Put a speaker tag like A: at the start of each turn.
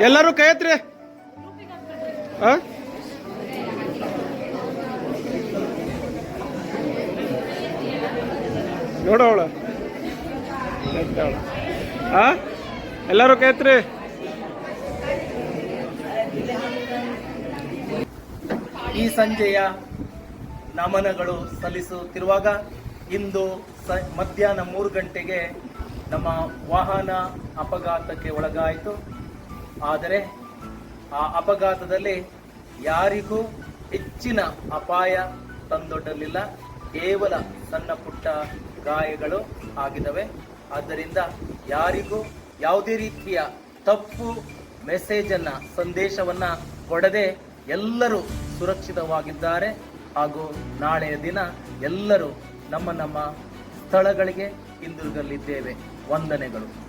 A: ಎಲ್ಲರೂ ಕೈ? ನೋಡವಳ ಆ? ಎಲ್ಲರೂ ಕೈ ಎತ್ರಿ.
B: ಈ ಸಂಜೆಯ ನಮನಗಳು ಸಲ್ಲಿಸುತ್ತಿರುವಾಗ ಇಂದು ಸ ಮಧ್ಯಾಹ್ನ ಮೂರು ಗಂಟೆಗೆ ನಮ್ಮ ವಾಹನ ಅಪಘಾತಕ್ಕೆ ಒಳಗಾಯಿತು. ಆದರೆ ಆ ಅಪಘಾತದಲ್ಲಿ ಯಾರಿಗೂ ಹೆಚ್ಚಿನ ಅಪಾಯ ತಂದೊಡ್ಡಲಿಲ್ಲ. ಕೇವಲ ಸಣ್ಣ ಪುಟ್ಟ ಗಾಯಗಳು ಆಗಿದವೆ. ಆದ್ದರಿಂದ ಯಾರಿಗೂ ಯಾವುದೇ ರೀತಿಯ ತಪ್ಪು ಮೆಸೇಜನ್ನು ಸಂದೇಶವನ್ನು ಕೊಡದೆ ಎಲ್ಲರೂ ಸುರಕ್ಷಿತವಾಗಿದ್ದಾರೆ. ಹಾಗೂ ನಾಳೆಯ ದಿನ ಎಲ್ಲರೂ ನಮ್ಮ ನಮ್ಮ ಸ್ಥಳಗಳಿಗೆ ಹಿಂದಿರುಗಲಿದ್ದೇವೆ. ವಂದನೆಗಳು.